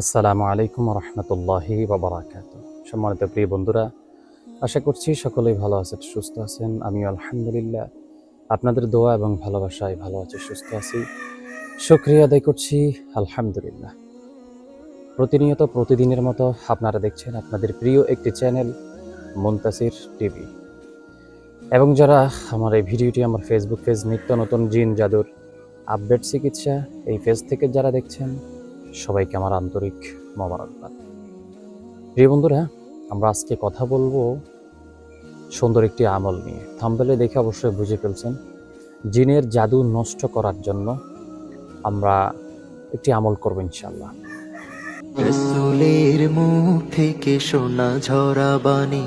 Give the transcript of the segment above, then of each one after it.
আসসালামু আলাইকুম রহমতুল্লাহি বাবরাকাত সম্মানিত প্রিয় বন্ধুরা, আশা করছি সকলেই ভালো আছেন, সুস্থ আছেন। আমি আলহামদুলিল্লাহ আপনাদের দোয়া এবং ভালোবাসায় ভালো আছি, সুস্থ আছি। শুক্রিয়া আদায় করছি, আলহামদুলিল্লাহ। প্রতিনিয়ত প্রতিদিনের মতো আপনারা দেখছেন আপনাদের প্রিয় একটি চ্যানেল, মুন্তাসির টিভি। এবং যারা আমার এই ভিডিওটি আমার ফেসবুক পেজ নিত্য নতুন জিন জাদুর আপডেট চিকিৎসা এই পেজ থেকে যারা দেখছেন সবাইকে আমার আন্তরিক মোবারকবাদ প্রিয় বন্ধুরা আমরা আজকে কথা বলব সুন্দর একটি আমল নিয়ে। থাম্বেলে দেখে অবশ্যই বুঝে ফেলছেন জিনের জাদু নষ্ট করার জন্য আমরা একটি আমল করব ইনশাল্লাহ রসুলের মুখ থেকে শোনা ঝরা বাণী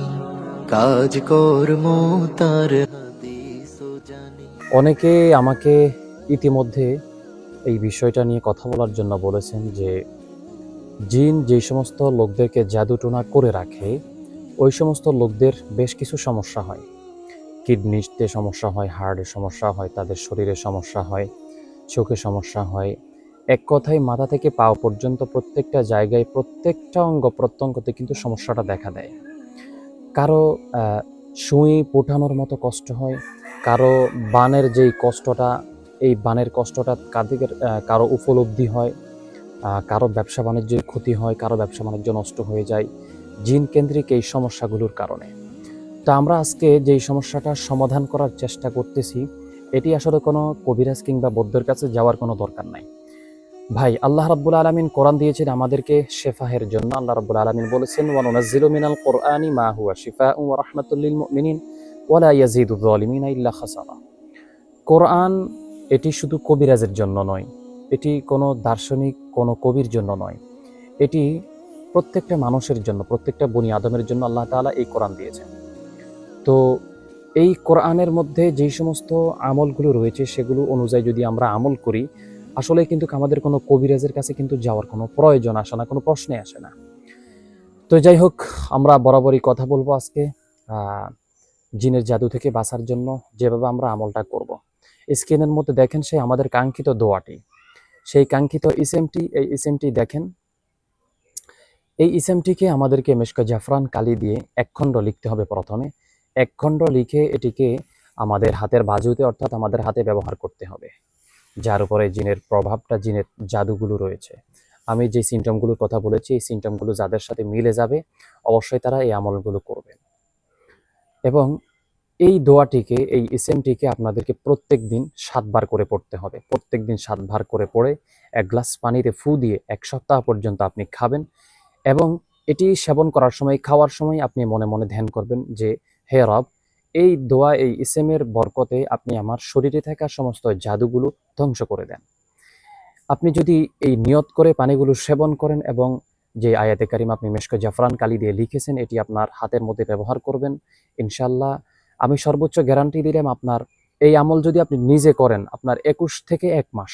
কাজ কর্ম তার অনেকে আমাকে ইতিমধ্যে এই বিষয়টা নিয়ে কথা বলার জন্য বলেছেন যে জিন যে সমস্ত লোকদেরকে জাদুটোনা করে রাখে, ওই সমস্ত লোকদের বেশ কিছু সমস্যা হয়। কিডনিতে সমস্যা হয় হার্টের সমস্যা হয়, তাদের শরীরে সমস্যা হয়, চোখে সমস্যা হয়। এক কথায় মাথা থেকে পাও পর্যন্ত প্রত্যেকটা জায়গায় প্রত্যেকটা অঙ্গ প্রত্যঙ্গতে কিন্তু সমস্যাটা দেখা দেয়। কারও সুই পোটানোর মতো কষ্ট হয়, কারও বানের যেই কষ্টটা এই বানের কষ্টটা কাদিকের আহ, কারও উপলব্ধি হয় কারও ব্যবসা বাণিজ্যের ক্ষতি হয় কারও ব্যবসা বাণিজ্য নষ্ট হয়ে যায় জিন কেন্দ্রিক এই সমস্যাগুলোর কারণে। তা আমরা আজকে যেই সমস্যাটা সমাধান করার চেষ্টা করতেছি এটি আসলে কোনো কবিরাজ কিংবা বৌদ্ধের কাছে যাওয়ার কোনো দরকার নাই। ভাই আল্লাহ রাব্বুল আলামিন কোরআন দিয়েছেন আমাদেরকে শেফাহের জন্য। আল্লাহ রাব্বুল আলামিন বলেছেন ওয়া নুনাজ্জিলু মিনাল কোরআনি মা হুয়া শিফাউন ওয়া রাহমাতুল লিল মুমিনিন ওয়া লা ইয়াজিদু যালিমিনা ইল্লা খাসারা। কোরআন এটি শুধু কবিরাজের জন্য নয়, এটি কোনো দার্শনিক, কোনো কবির জন্য নয়। এটি প্রত্যেকটা মানুষের জন্য, প্রত্যেকটা বনি আদমের জন্য আল্লাহ তাআলা এই কোরআন দিয়েছেন। তো এই কোরআনের মধ্যে যেই সমস্ত আমলগুলো রয়েছে, সেগুলো অনুযায়ী যদি আমরা আমল করি, আসলে কিন্তু আমাদের কোনো কবিরাজের কাছে কিন্তু যাওয়ার কোনো প্রয়োজন আসে না, কোনো প্রশ্নে আসে না। তো যাই হোক, আমরা বরাবরই কথা বলব আজকে জিনের জাদু থেকে বাঁচার জন্য, যেভাবে আমরা আমলটা করব। স্ক্রিনের মধ্যে দেখেন সেই আমাদের কাঙ্ক্ষিত দোয়াটি। সেই কাঙ্ক্ষিত ইসএমটি এই ইসেমটি দেখেন। এই ইসএমটিকে আমাদেরকে মেশকা জাফরান কালি দিয়ে এক খণ্ড লিখতে হবে প্রথমে। এক খণ্ড লিখে এটিকে আমাদের হাতের বাজুতে অর্থাৎ আমাদের হাতে ব্যবহার করতে হবে। যার উপরে জিনের প্রভাবটা, জিনের জাদুগুলো রয়েছে। আমি যে সিমটমগুলোর কথা বলেছি, এই সিমটমগুলো যাদের সাথে মিলে যাবে, অবশ্যই তারা এই আমলগুলো করবেন। এবং এই দোয়াটিকে, এই ইসেমটিকে আপনাদেরকে প্রত্যেক দিন সাতবার করে পড়তে হবে। প্রত্যেক দিন সাতবার করে পড়ে এক গ্লাস পানিতে ফু দিয়ে এক সপ্তাহ পর্যন্ত আপনি খাবেন এবং এটি সেবন করার সময়, খাওয়ার সময় আপনি মনে মনে ধ্যান করবেন যে, হে রব, এই দোয়া, এই ইসেমের বরকতে আপনি আমার শরীরে থাকা সমস্ত জাদুগুলো ধ্বংস করে দেন। আপনি যদি এই নিয়ত করে পানিগুলো সেবন করেন এবং যে আয়াতে কারিম আপনি মেশক জাফরান কালি দিয়ে লিখেছেন, এটি আপনার হাতের মধ্যে ব্যবহার করবেন ইনশাল্লাহ আমি সর্বোচ্চ গ্যারান্টি দিলাম আপনার এই আমল যদি আপনি নিজে করেন, আপনার একুশ থেকে এক মাস,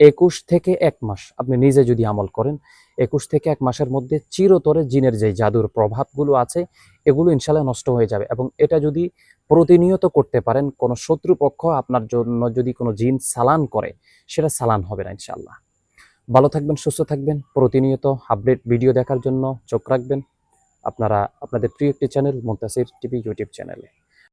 একুশ থেকে এক মাস আপনি নিজে যদি আমল করেন, একুশ থেকে এক মাসের মধ্যে চিরতরে জিনের যে জাদুর প্রভাবগুলো আছে, এগুলো ইনশাল্লাহ নষ্ট হয়ে যাবে। এবং এটা যদি প্রতিনিয়ত করতে পারেন, কোনো শত্রুপক্ষ আপনার জন্য যদি কোনো জিন সালান করে, সেটা সালান হবে না ইনশাল্লাহ। ভালো থাকবেন, সুস্থ থাকবেন, প্রতিনিয়ত আপডেট ভিডিও দেখার জন্য চোখ রাখবেন। আপনারা, আপনাদের প্রিয় একটি চ্যানেল মুন্তাসির টিভি ইউটিউব চ্যানেলে